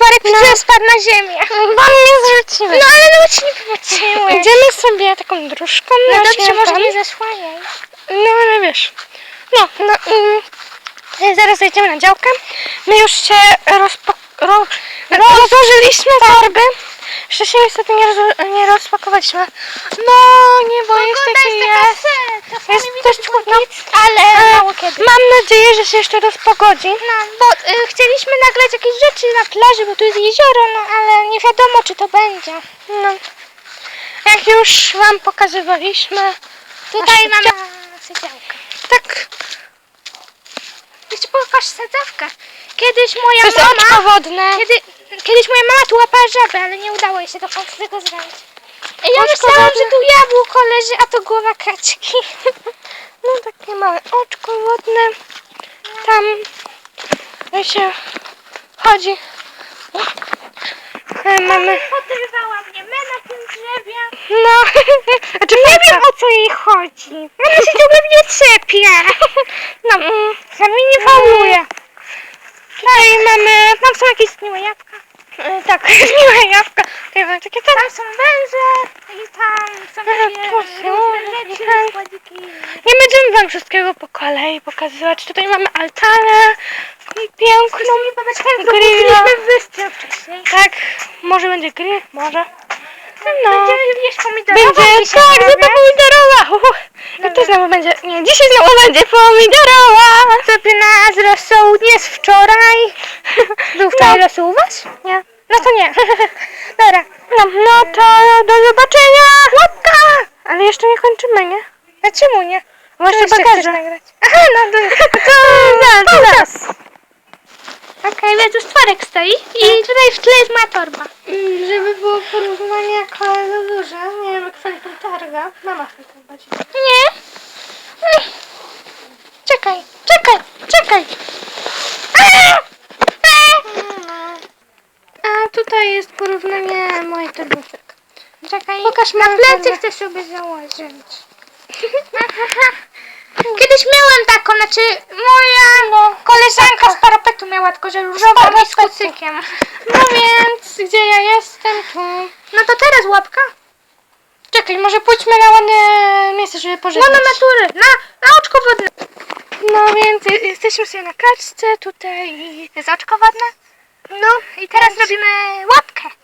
stworek no. spadł na ziemię. Bo mnie zrzuciłeś. No ale no ci nie pomoczyłeś. Idziemy sobie taką dróżką. No na dobrze, może nie zasłaniaj. No ale wiesz. No, no i zaraz zejdziemy na działkę. My już się rozpo... ro... rozłożyliśmy torby. Jeszcze się niestety nie, roz... nie rozpakowaliśmy. No, nie, bo jest taki jest. Jest dość chłodno, ale mało kiedy. Mam nadzieję, że się jeszcze rozpogodzi. No, bo y, chcieliśmy nagrać jakieś rzeczy na plaży, bo tu jest jezioro, no ale nie wiadomo, czy to będzie. No. Jak już wam pokazywaliśmy, Tutaj mamy tak, pokaż sadzawkę. Kiedyś moja mama... wodne. Kiedy, kiedyś moja mama tu łapała żabę, ale nie udało jej się do końca tego zrobić. I ja Oczko myślałam, wodne. że tu jabłko leży, a to głowa kaczki. No takie małe oczko wodne. Tam się chodzi. E, Mamy. Podrywała mnie my na tym drzewie. No. Znaczy Nie wiem o co jej chodzi. Się ciągle mnie czepie. No, mm, Sami nie fauluje. tutaj mamy. Tam są jakieś zgniłe jabłka. e, Tak, miłe jabłka. Tutaj mamy takie tam. Tam są węże i tam są takie tu są różne rzeczy, tam. składniki. Nie będziemy wam wszystkiego po kolei pokazywać. Tutaj mamy altanę. Piękną. grilla. Byliśmy w wyspie wcześniej. Tak, może będzie grill, może. No. Będziemy jeść pomidorowe. Będzie, tak, zupa pomidorowa. I to znowu będzie, nie, dzisiaj znowu będzie pomidorowa. Sobie na rosołu nie z wczoraj. Był wczoraj No. rosół u was? Nie. No to nie. Dobra. No, no to do zobaczenia. Łapka. Ale jeszcze nie kończymy, nie? A czemu nie? Właśnie Jeszcze pokażę. Aha, no to, To zaraz, zaraz. Okej, więc tu stworek stoi i tutaj w tle jest moja torba. Mm, Żeby było porównanie jak ale za duże. Nie wiem, jak fajnie targa. Mama fajnie będzie. Nie. Ech. Czekaj, czekaj, czekaj. A! A! A tutaj jest porównanie mojej torbówek. Czekaj, Pokaż na moją plecy torbę. chcę sobie założyć. Kiedyś miałam taką, znaczy moja No, koleżanka z parapetu miała tylko, że różową i z kucykiem. No więc, gdzie ja jestem tu? No to teraz łapka. Czekaj, może pójdźmy na ładne miejsce, żeby No pożegnać. na natury, na, na oczko wodne. No więc je- jesteśmy sobie na kaczce tutaj. Jest oczko wodne? No i teraz robimy! Kaczka, łapka. Łapkę.